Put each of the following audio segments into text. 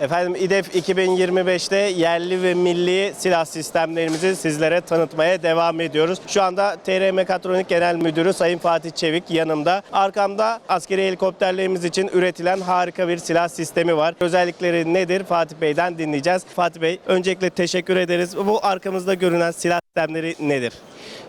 Efendim İDEF 2025'te yerli ve milli silah sistemlerimizi sizlere tanıtmaya devam ediyoruz. Şu anda TR Mekatronik Genel Müdürü Sayın Fatih Çevik yanımda. Arkamda askeri helikopterlerimiz için üretilen harika bir silah sistemi var. Özellikleri nedir Fatih Bey'den dinleyeceğiz. Fatih Bey öncelikle teşekkür ederiz. Bu arkamızda görünen silah sistemleri nedir?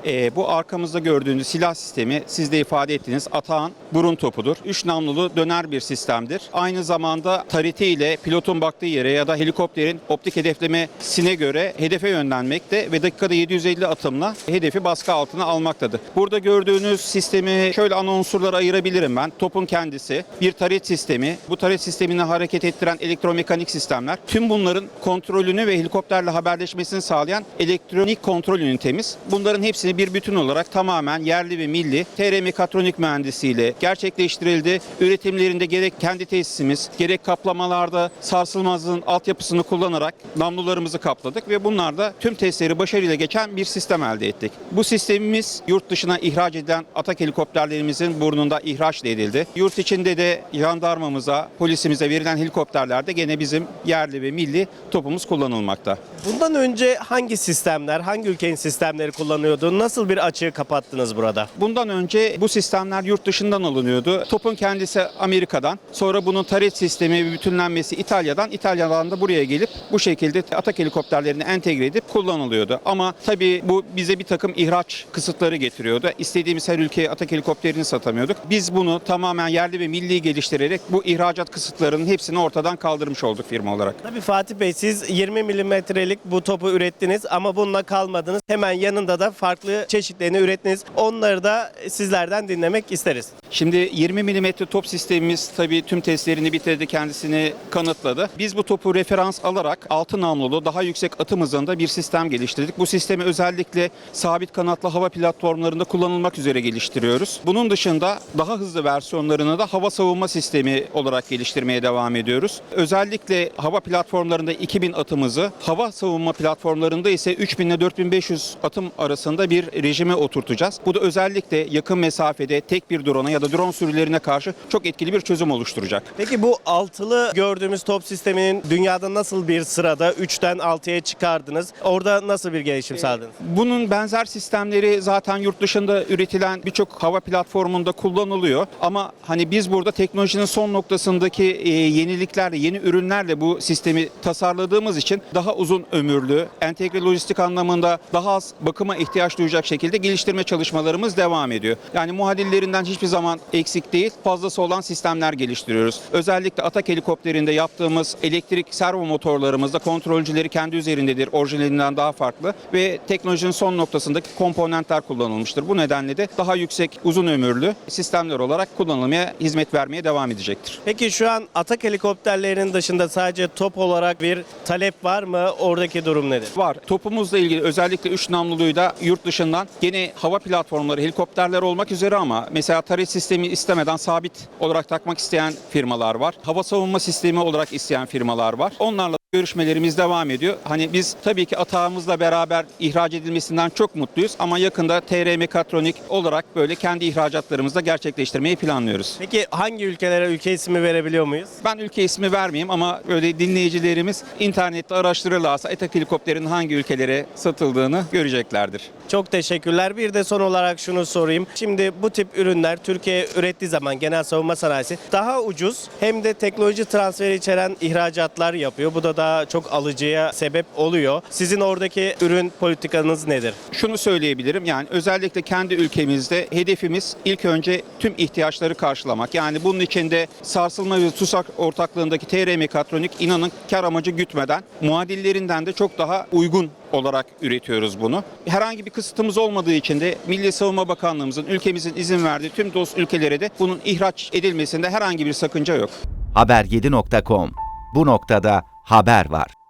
Ee, bu arkamızda gördüğünüz silah sistemi siz de ifade ettiğiniz atağın burun topudur. Üç namlulu döner bir sistemdir. Aynı zamanda tariti ile pilotun baktığı yere ya da helikopterin optik hedeflemesine göre hedefe yönlenmekte ve dakikada 750 atımla hedefi baskı altına almaktadır. Burada gördüğünüz sistemi şöyle ana unsurlara ayırabilirim ben. Topun kendisi, bir taret sistemi, bu taret sistemini hareket ettiren elektromekanik sistemler. Tüm bunların kontrolünü ve helikopterle haberleşmesini sağlayan elektronik kontrol ünitemiz. Bunların hepsini bir bütün olarak tamamen yerli ve milli TR Mekatronik mühendisiyle gerçekleştirildi. Üretimlerinde gerek kendi tesisimiz, gerek kaplamalarda sarsılmazlığın altyapısını kullanarak namlularımızı kapladık ve bunlarda tüm testleri başarıyla geçen bir sistem elde ettik. Bu sistemimiz yurt dışına ihraç edilen atak helikopterlerimizin burnunda ihraç edildi. Yurt içinde de jandarmamıza, polisimize verilen helikopterlerde gene bizim yerli ve milli topumuz kullanılmakta. Bundan önce hangi sistemler, hangi ülkenin sistemleri kullanıyordu? Nasıl bir açığı kapattınız burada? Bundan önce bu sistemler yurt dışından alınıyordu. Topun kendisi Amerika'dan, sonra bunun taret sistemi ve bütünlenmesi İtalya'dan, İtalya'dan da buraya gelip bu şekilde atak helikopterlerini entegre edip kullanılıyordu. Ama tabii bu bize bir takım ihraç kısıtları getiriyordu. İstediğimiz her ülkeye atak helikopterini satamıyorduk. Biz bunu tamamen yerli ve milli geliştirerek bu ihracat kısıtlarının hepsini ortadan kaldırmış olduk firma olarak. Tabii Fatih Bey siz 20 milimetrelik bu topu ürettiniz ama bununla kalmadınız. Hemen yanında da farklı çeşitlerini ürettiniz. Onları da sizlerden dinlemek isteriz. Şimdi 20 mm top sistemimiz tabii tüm testlerini bitirdi, kendisini kanıtladı. Biz bu topu referans alarak altı namlulu daha yüksek atım hızında bir sistem geliştirdik. Bu sistemi özellikle sabit kanatlı hava platformlarında kullanılmak üzere geliştiriyoruz. Bunun dışında daha hızlı versiyonlarını da hava savunma sistemi olarak geliştirmeye devam ediyoruz. Özellikle hava platformlarında 2000 atım hava savunma platformlarında ise 3000 ile 4500 atım arasında bir rejime oturtacağız. Bu da özellikle yakın mesafede tek bir drone'a ya da drone sürülerine karşı çok etkili bir çözüm oluşturacak. Peki bu altılı gördüğümüz top sisteminin dünyada nasıl bir sırada 3'ten 6'ya çıkardınız? Orada nasıl bir gelişim sağladınız? Bunun benzer sistemleri zaten yurt dışında üretilen birçok hava platformunda kullanılıyor. Ama hani biz burada teknolojinin son noktasındaki e, yeniliklerle, yeni ürünlerle bu sistemi tasarladığımız için daha uzun ömürlü, entegre lojistik anlamında daha az bakıma ihtiyaç duyacak şekilde geliştirme çalışmalarımız devam ediyor. Yani muadillerinden hiçbir zaman eksik değil, fazlası olan sistemler geliştiriyoruz. Özellikle atak helikopterinde yaptığımız elektrik servo motorlarımızda kontrolcüleri kendi üzerindedir, orijinalinden daha farklı ve teknolojinin son noktasındaki komponentler kullanılmıştır. Bu nedenle de daha yüksek, uzun ömürlü sistemler olarak kullanılmaya, hizmet vermeye devam edecektir. Peki şu an atak helikopterlerinin dışında sadece top olarak bir talep var mı? Oradaki durum nedir? Var. Topumuzla ilgili özellikle 3 namluluyu da yurt dışından gene hava platformları, helikopterler olmak üzere ama mesela taret sistemi istemeden sabit olarak takmak isteyen firmalar var. Hava savunma sistemi olarak isteyen firmalar var. Onlarla görüşmelerimiz devam ediyor. Hani biz tabii ki atağımızla beraber ihraç edilmesinden çok mutluyuz ama yakında TR Mekatronik olarak böyle kendi ihracatlarımızı da gerçekleştirmeyi planlıyoruz. Peki hangi ülkelere ülke ismi verebiliyor muyuz? Ben ülke ismi vermeyeyim ama böyle dinleyicilerimiz internette araştırırlarsa Etak helikopterin hangi ülkelere satıldığını göreceklerdir. Çok teşekkürler. Bir de son olarak şunu sorayım. Şimdi bu tip ürünler Türkiye ürettiği zaman genel savunma sanayisi daha ucuz hem de teknoloji transferi içeren ihracatlar yapıyor. Bu da daha çok alıcıya sebep oluyor. Sizin oradaki ürün politikanız nedir? Şunu söyleyebilirim yani özellikle kendi ülkemizde hedefimiz ilk önce tüm ihtiyaçları karşılamak. Yani bunun içinde sarsılma ve TUSAK ortaklığındaki TR Mekatronik inanın kar amacı gütmeden muadillerinden de çok daha uygun olarak üretiyoruz bunu. Herhangi bir kısıtımız olmadığı için de Milli Savunma Bakanlığımızın ülkemizin izin verdiği tüm dost ülkelere de bunun ihraç edilmesinde herhangi bir sakınca yok. Haber7.com Bu noktada haber var.